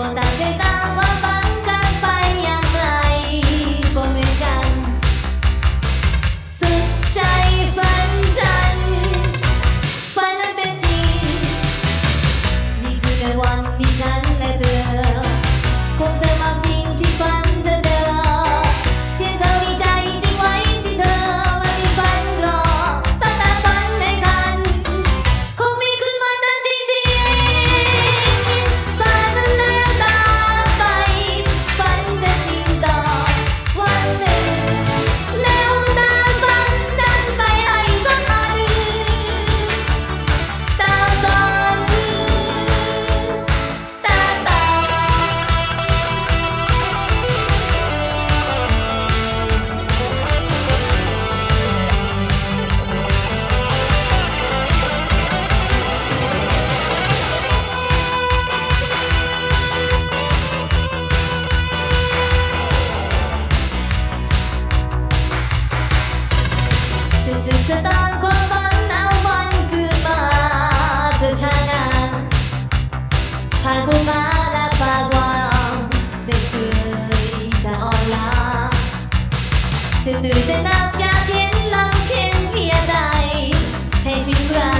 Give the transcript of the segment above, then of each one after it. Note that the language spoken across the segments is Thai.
我带。 เธอตามความฝันตาวันคืมาเธอชานานผ่านภูมาและปากวางได้เคยจอ่อนล้าจะเนื่อยจนักยากเห็นลำเข็นเพียใด ให้ทิ้งรา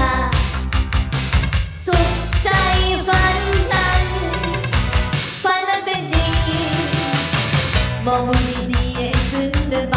สุขใจฝันนั้นฝันนั้นเป็นจริงมองมุมดีๆให้ซึ้งเดินไป